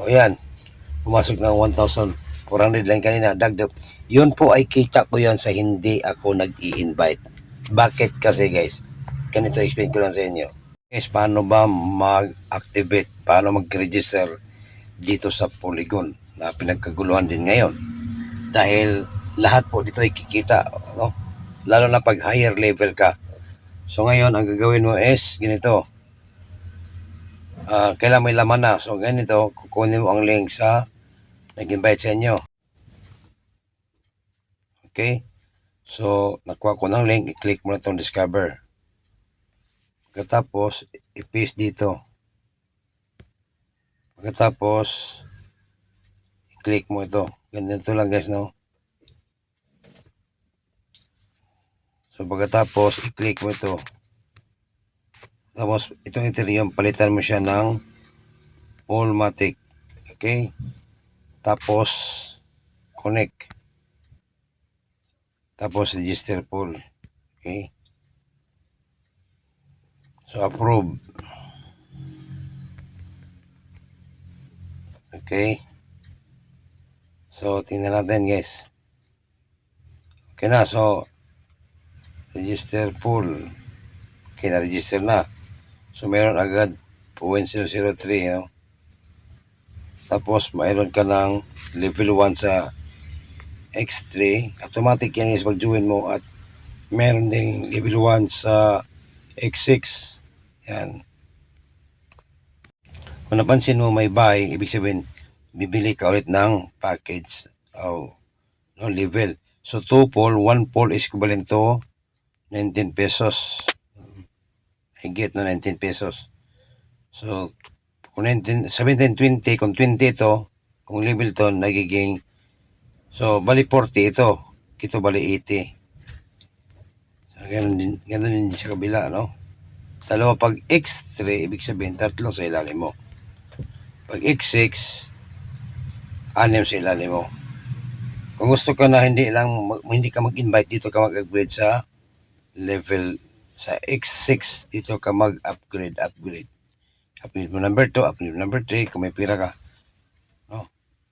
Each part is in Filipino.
O yan, pumasok ng 1,400 lang kanina, dagdag. Yun po ay kita ko yan sa hindi ako nag-i-invite. Bakit kasi guys? Ganito explain ko lang sa inyo. Guys, paano ba mag-activate, paano mag-register dito sa Polygon na pinagkaguluhan din ngayon? Dahil lahat po dito ay kikita, no? Lalo na pag higher level ka. So ngayon, ang gagawin mo is ganito. Ah, kailangan may laman na. So ganito, kukunin mo ang link sa nag-invite sa inyo. Okay? So, nakuha ko ng link, i-click mo na itong discover. Pagkatapos, i-paste dito. Pagkatapos, i-click mo ito. Ganito lang guys, no? So, pagkatapos, i-click mo ito. Tapos, itong Ethereum, palitan mo siya ng Allmatic. Okay? Tapos, connect. Tapos, register pool. Okay? So, approve. Okay? So, tingnan natin guys. Okay na. So, register pool. Okay, na-register na. So, meron agad 0.003, you know? Tapos, mayroon ka ng level 1 sa X3. Automatic yan is pag-join mo at meron ding level 1 sa X6. Yan. Kung napansin mo may buy, ibig sabihin, bibili ka ulit ng package o no, level. So, 2 pole, 1 pole is equivalent to 19 pesos. I get no 19 pesos. So, kung 19, 17, 20, kung 20 ito, kung level to, nagiging, so, bali 40 ito. Kito bali 80. So, ganun din, ganun din sa kabila, no? Dalawa pag X3, ibig sabihin, tatlo sa ilalim mo. Pag X6, anim sa ilalim mo. Kung gusto ka na hindi lang, hindi ka mag-invite dito ka mag-upgrade sa level sa X6 dito ka mag-upgrade, upgrade. Upgrade mo number 2, upgrade mo number 3 kung may pira ka. No?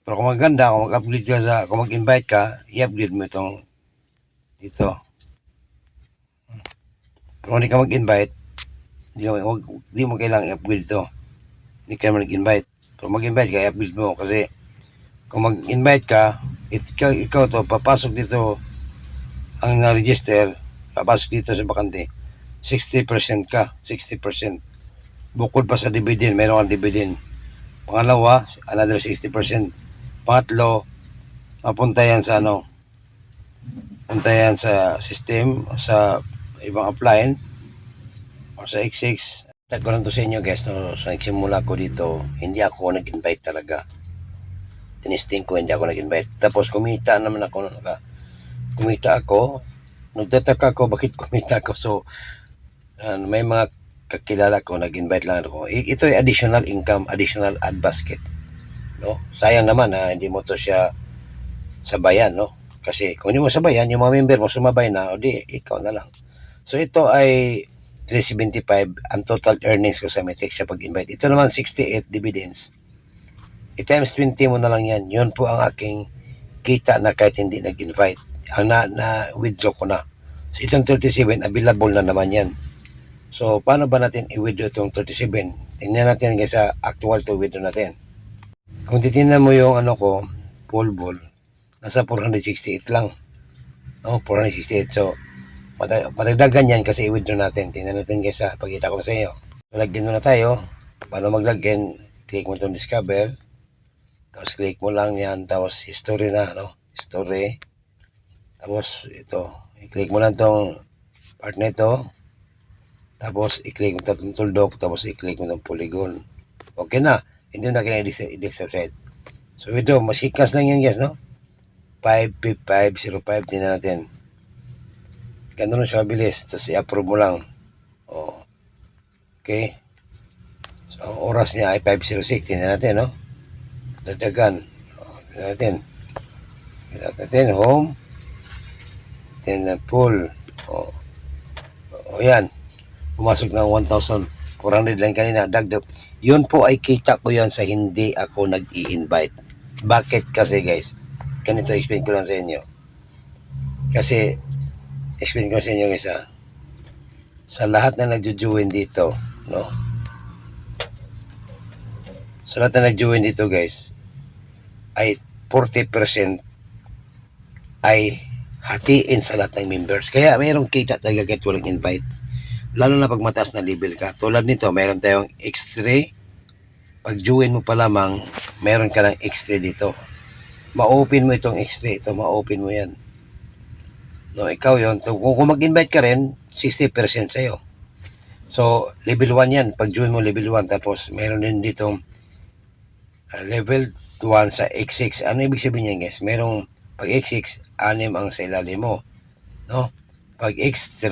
Pero kung maganda, kung mag-upgrade ka sa, kung mag-invite ka, i-upgrade mo itong dito. Pero kung hindi ka mag-invite, hindi, wag, hindi mo kailangang i-upgrade ito. Hindi ka naman nag-invite. Pero mag-invite ka, i-upgrade mo kasi kung mag-invite ka, it, ikaw, ikaw to, papasok dito ang na-register, papasok dito sa bakante, 60% ka, 60%. Bukod pa sa dividend, meron kang dividend. Pangalawa, another 60%. Pangatlo, mapunta yan sa ano, punta yan sa system, sa ibang appliance, o sa X6. Tag ko lang to sa inyo guys, no, sa nagsimula ko dito, hindi ako nag-invite talaga. Tinisting ko, hindi ako nag-invite. Tapos kumita naman ako, naka, kumita ako, nagtataka ko bakit kumita ako. So, uh, may mga kakilala ko, nag-invite lang ako. Ito ay additional income, additional ad basket. No? Sayang naman ha, hindi mo to siya sabayan, no? Kasi kung hindi mo sabayan, yung mga member mo sumabay na, o di, ikaw na lang. So ito ay 375 ang total earnings ko sa Matrix sa pag-invite. Ito naman 68 dividends. I-times 20 mo na lang yan. Yun po ang aking kita na kahit hindi nag-invite. Ang na, na withdraw ko na. So itong 37, available na naman yan. So paano ba natin i-withdraw itong 37? Tingnan natin guys sa actual to withdraw natin. Kung titingnan mo yung ano ko, full ball, nasa 468 lang. No, 468. So, mata- madagdagan yan kasi i-withdraw natin. Tingnan natin guys ha, pagkita ko sa iyo. Lagyan mo na tayo. Paano maglagyan? Click mo itong discover. Tapos click mo lang yan. Tapos history na, no? History. Tapos ito. I-click mo lang itong part na ito. Tapos i-click mo itong tuldok. Tapos i-click mo itong polygon. Okay na. Hindi na kailangan i-accept So ito, masikas lang yan guys, no? 55505, tingnan natin. Ganun siya bilis. Tapos i-approve mo lang. Oh. Okay. So, ang oras niya ay 5.06. Tingnan natin, no? Dagdagan. Oh, natin. Tingnan natin, home. Tingnan pool. Oh. oh, yan. Pumasok ng 400 lang kanina, dagdag. Yun po ay kita ko yan sa hindi ako nag-i-invite. Bakit kasi guys? Ganito explain ko lang sa inyo. Kasi, explain ko sa inyo guys ha. Sa lahat na nagjo-join dito, no? Sa lahat na nag-join dito guys, ay 40% ay hatiin sa lahat ng members. Kaya mayroong kita talaga kahit walang invite. Lalo na pag mataas na level ka. Tulad nito, mayroon tayong X3. Pag join mo pa lamang, mayroon ka ng X3 dito. Ma-open mo itong X3. Ito, ma-open mo yan. No, ikaw yon kung, kung mag-invite ka rin, 60% sa'yo. So, level 1 yan. Pag join mo, level 1. Tapos, mayroon din dito uh, level 1 sa X6. Ano ibig sabihin niyan, guys? Merong, pag X6, anim ang sa ilalim mo. No? Pag X3,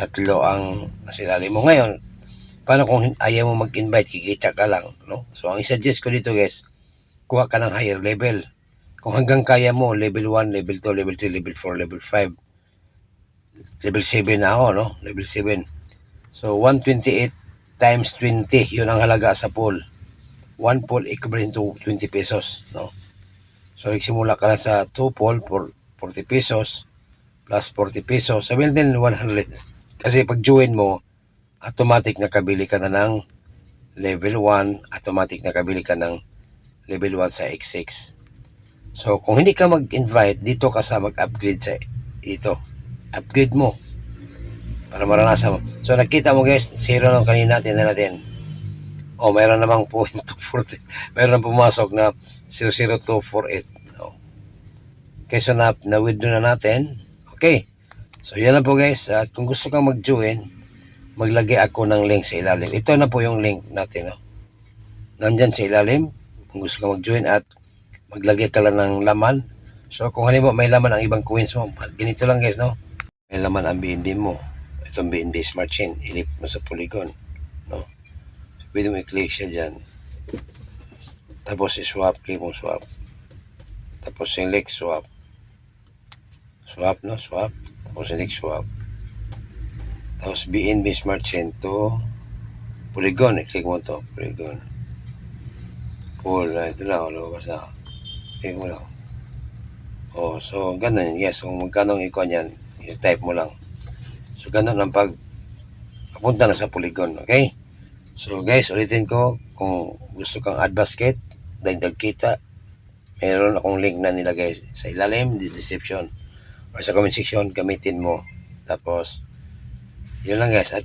tatlo ang nasa ilalim mo. Ngayon, paano kung ayaw mo mag-invite, kikita ka lang, no? So, ang isuggest ko dito, guys, kuha ka ng higher level. Kung hanggang kaya mo, level 1, level 2, level 3, level 4, level 5, level 7 na ako, no? Level 7. So, 128 times 20, yun ang halaga sa pool. One pool equivalent to 20 pesos, no? So, nagsimula ka lang sa 2 pool for 40 pesos plus 40 pesos. Sabihin din 100. Kasi pag join mo, automatic nakabili ka na ng level 1, automatic nakabili ka ng level 1 sa X6. So, kung hindi ka mag-invite, dito ka sa mag-upgrade sa ito. Upgrade mo. Para maranasan mo. So, nakita mo guys, zero lang kanina, tingnan natin. Oh, mayroon namang point 240. Mayroon na pumasok na 00248. No. Okay, so na, na-withdraw na natin. Okay. So, yan na po guys. At kung gusto kang mag-join, maglagay ako ng link sa ilalim. Ito na po yung link natin. No? Nandyan sa ilalim. Kung gusto kang mag-join at maglagay ka lang ng laman. So, kung halimbawa may laman ang ibang coins mo, ganito lang guys, no? May laman ang BNB mo. Itong BNB Smart Chain. Ilip mo sa Polygon. No? pwede mo i-click siya dyan. Tapos i-swap, click mo swap. Tapos select swap. Swap, no? Swap. Tapos select swap. Tapos BNB Smart Chain to Polygon. I-click mo to. Polygon. Pool. Ah, Ito lang. Lumabas na. Click mo lang. Oh, so ganun. Yes, kung magkano ang icon yan, i-type mo lang. So ganun ang pag papunta na sa Polygon. Okay? So guys, ulitin ko, kung gusto kang add basket, dagdag kita, meron akong link na nilagay sa ilalim, di description, or sa comment section, gamitin mo. Tapos, yun lang guys. At